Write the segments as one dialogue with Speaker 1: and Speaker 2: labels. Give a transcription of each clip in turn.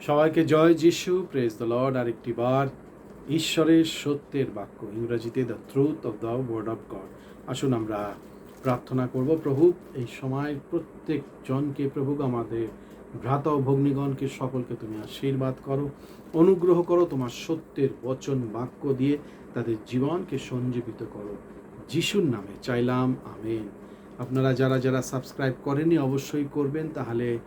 Speaker 1: সবাইকে জয় যিশু praise the Lord আর একটি বার। ঈশ্বরের সত্যের বাক্য, ইংরেজিতে the truth of the word of God আসুন আমরা প্রার্থনা করব, প্রভু, এই সময় প্রত্যেক জনকে প্রভু, আমাদের ভ্রাতা ও ভগ্নীগণকে সকলকে তুমি আশীর্বাদ করো, অনুগ্রহ করো তোমার সত্যের বচন বাক্য দিয়ে তাদের জীবনকে সঞ্জীবিত করো। যিশুর নামে চাইলাম, আমেন। আপনারা যারা যারা সাবস্ক্রাইব করেনি অবশ্যই করবেন, তাহলে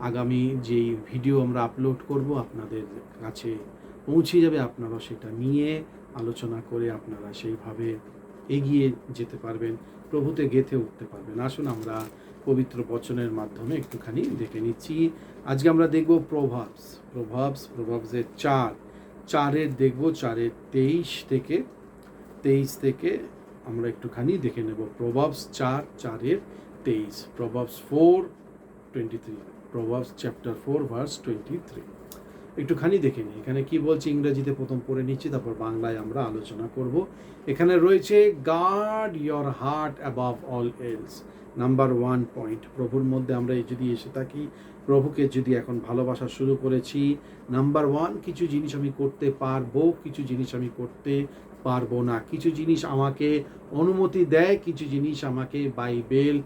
Speaker 1: আগামী যেই ভিডিও আমরা আপলোড করব, আপনাদের কাছে পৌঁছে যাবে আপনারা সেটা নিয়ে আলোচনা করে আপনারা সেইভাবে এগিয়ে যেতে পারবেন, প্রভুতে গেথে উঠতে পারবেন। আসুন আমরা পবিত্র বচনের মাধ্যমে একটুখানি দেখে নিচ্ছি। আজকে আমরা দেখব প্রভাবস। প্রভাবস, প্রভাবসের চার। চারের দেখব, চারের তেইশ থেকে তেইশ থেকে আমরা একটুখানি দেখে নেব। প্রভাবস চার, চারের তেইশ। Proverbs four twenty Proverbs chapter four verse twenty three একটুখানি দেখে নিই। এখানে কি বলছে ইংরেজিতে? প্রথম পড়ে নিচ্ছি, তারপর বাংলায় আমরা আলোচনা করব। এখানে রয়েছে guard your heart above all else number one point প্রভুর মধ্যে আমরা যদি এসে থাকি, প্রভুকে যদি এখন ভালোবাসা শুরু করেছি নাম্বার ওয়ান কিছু জিনিস আমি করতে পারব, কিছু জিনিস আমি করতে পারব না। কিছু জিনিস আমাকে অনুমতি দেয়, কিছু জিনিস আমাকে বাইবেল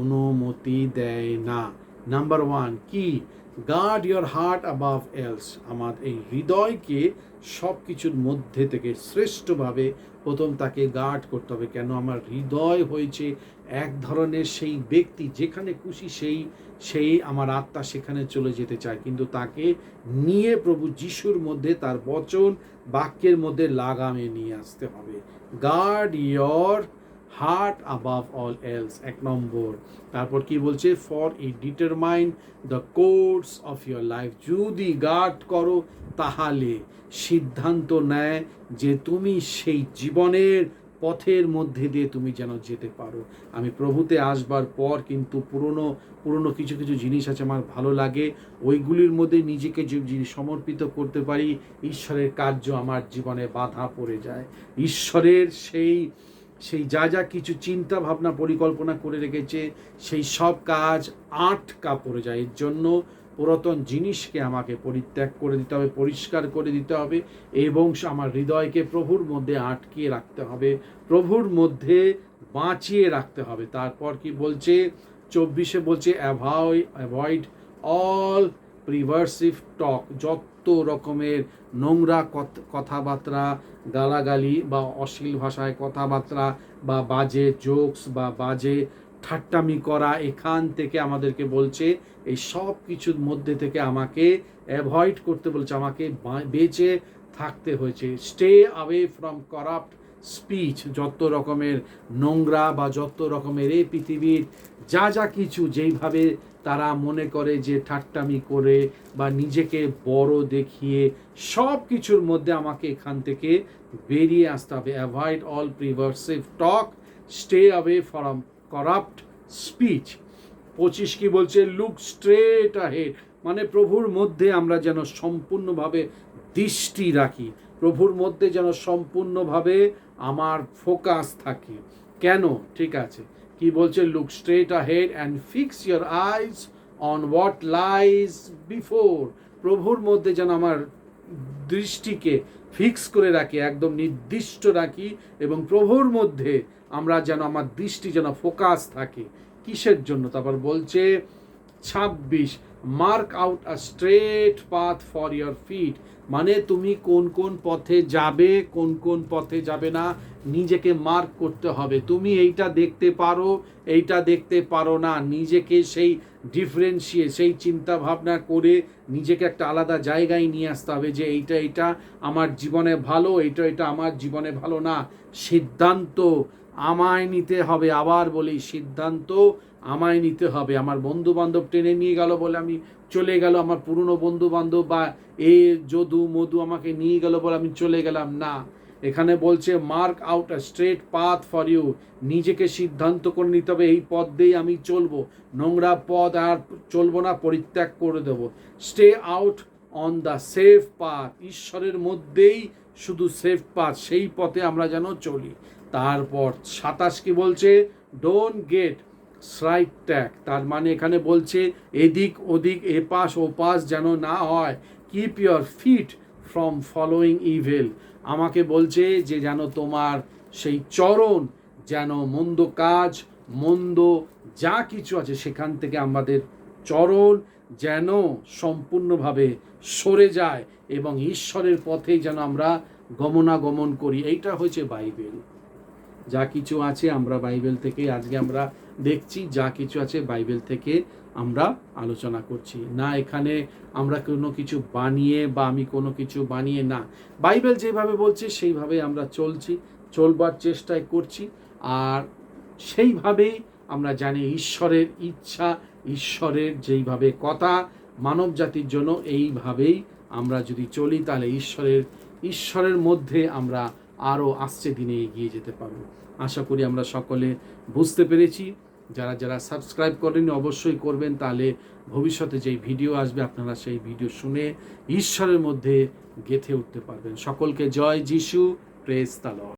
Speaker 1: অনুমতি দেয় না। নাম্বার ওয়ান কি? Guard your heart above else আমার এই হৃদয়কে সব কিছুর মধ্যে থেকে শ্রেষ্ঠভাবে প্রথম তাকে গার্ড করতে হবে। কেন? আমার হৃদয় হয়েছে এক ধরনের সেই ব্যক্তি, যেখানে খুশি সেই সেই আমার আত্মা সেখানে চলে যেতে চায়। কিন্তু তাকে নিয়ে প্রভু যিশুর মধ্যে, তার বচন বাক্যের মধ্যে লাগামে নিয়ে আসতে হবে। Guard your heart above all else এক নম্বর। তারপর কি বলছে? For it determine the course of your life যদি গার্ড করো, তাহলে সিদ্ধান্ত নেয় যে তুমি সেই জীবনের পথের মধ্যে দিয়ে তুমি যেন যেতে পারো। আমি প্রভুতে আসবার পর কিন্তু পুরনো পুরনো কিছু কিছু জিনিস আছে আমার ভালো লাগে। ওইগুলির মধ্যে নিজেকে যে সমর্পিত করতে পারি, ঈশ্বরের কার্য আমার জীবনে বাধা পড়ে যায়। ঈশ্বরের সেই সেই যা যা কিছু চিন্তা ভাবনা পরিকল্পনা করে রেখেছে, সেই সব কাজ আটকা পড়ে যায়। এর জন্য পুরাতন জিনিসকে আমাকে পরিত্যাগ করে দিতে হবে, পরিষ্কার করে দিতে হবে এবং আমার হৃদয়কে প্রভুর মধ্যে আটকিয়ে রাখতে হবে, প্রভুর মধ্যে বাঁচিয়ে রাখতে হবে। তারপর কি বলছে? চব্বিশে বলছে avoid avoid all perversive talk যত রকমের নোংরা কথ- কথাবার্তা, গালাগালি বা অশ্লীল ভাষায় কথাবার্তা বা বাজে জোকস বা বাজে ঠাট্টামি করা এখান থেকে আমাদেরকে বলছে, এই সব কিছুর মধ্যে থেকে আমাকে অ্যাভয়েড করতে বলছে, আমাকে বেঁচে থাকতে হয়েছে। Stay away from corrupt speech, যত রকমের নোংরা বা যত রকমের এই পৃথিবীর যা যা কিছু যেইভাবে তারা মনে করে যে ঠাট্টামি করে বা নিজেকে বড় দেখিয়ে সব কিছুর মধ্যে আমাকে এখান থেকে বেরিয়ে আসতে হবে। Avoid all perversive talk stay away from corrupt speech পঁচিশ কি বলছে? লুক স্ট্রেট আহেড মানে প্রভুর মধ্যে আমরা যেন সম্পূর্ণভাবে দৃষ্টি রাখি। প্রভুর মধ্যে যেন সম্পূর্ণভাবে আমার ফোকাস থাকে। কেন? ঠিক আছে। কি বলছে? Look straight ahead and fix your eyes on what lies before প্রভুর মধ্যে যেন আমার দৃষ্টিকে ফিক্স করে রাখি, একদম নির্দিষ্ট রাখি এবং প্রভুর মধ্যে আমরা যেন আমার দৃষ্টি যেন ফোকাস থাকে। কিসের জন্য? তারপর বলছে, ছাব্বিশ। Mark out a straight path for your feet মানে তুমি কোন কোন পথে যাবে, কোন কোন পথে যাবে না, নিজেকে মার্ক করতে হবে। তুমি এইটা দেখতে পারো, এইটা দেখতে পারো না। নিজেকে সেই ডিফারেন্সিয়ে সেই চিন্তা ভাবনা করে নিজেকে একটা আলাদা জায়গায় নিয়ে আসতে হবে যে এইটা এইটা আমার জীবনে ভালো, এইটা এটা আমার জীবনে ভালো না। সিদ্ধান্ত আমায় নিতে হবে আবার বলি সিদ্ধান্ত আমায় নিতে হবে। আমার বন্ধু বান্ধব টেনে নিয়ে গেল বলে আমি চলে গেল। আমার পুরনো বন্ধু বান্ধব বা এ যদু মধু আমাকে নিয়ে গেল বলে আমি চলে গেলাম। না, এখানে বলছে mark out a straight path for you নিজেকে সিদ্ধান্ত করে নিতে হবে, এই পথ দিয়েই আমি চলবো। নোংরা পথ আর চলবো না, পরিত্যাগ করে দেবো। Stay out on the safe path ঈশ্বরের মধ্যেই শুধু সেফ পাথ সেই পথে আমরা যেন চলি। তারপর সাতাশ কি বলছে? ডোন্ট গেট সাইড ট্যাগ তার মানে এখানে বলছে, এদিক ওদিক, এপাশ ওপাশ যেন না হয়। Keep your feet from following evil আমাকে বলছে যে যেন তোমার সেই চরণ, যেন মন্দ কাজ, মন্দ যা কিছু আছে, সেখান থেকে আমাদের চরণ যেন সম্পূর্ণভাবে সরে যায় এবং ঈশ্বরের পথেই যেন আমরা গমনাগমন করি। এইটা হয়েছে বাইবেল। যা কিছু আছে আমরা বাইবেল থেকে আজকে আমরা দেখছি, যা কিছু আছে বাইবেল থেকে আমরা আলোচনা করছি। না এখানে আমরা কোনো কিছু বানিয়ে বা আমি কোনো কিছু বানিয়ে না। বাইবেল যেভাবে বলছে, সেইভাবে আমরা চলছি, চলবার চেষ্টায় করছি। আর সেইভাবেই আমরা জানি ঈশ্বরের ইচ্ছা, ঈশ্বরের যেইভাবে কথা মানব জাতির জন্য, এইভাবেই আমরা যদি চলি, তাহলে ঈশ্বরের ঈশ্বরের মধ্যে আমরা আরও আসছে দিনে এগিয়ে যেতে পারব। আশা করি আমরা সকলে বুঝতে পেরেছি। যারা যারা সাবস্ক্রাইব করেনি অবশ্যই করবেন, তাহলে ভবিষ্যতে যেই ভিডিও আসবে আপনারা সেই ভিডিও শুনে ঈশ্বরের মধ্যে গেথে উঠতে পারবেন। সকলকে জয় যিশু, প্রেস তালয়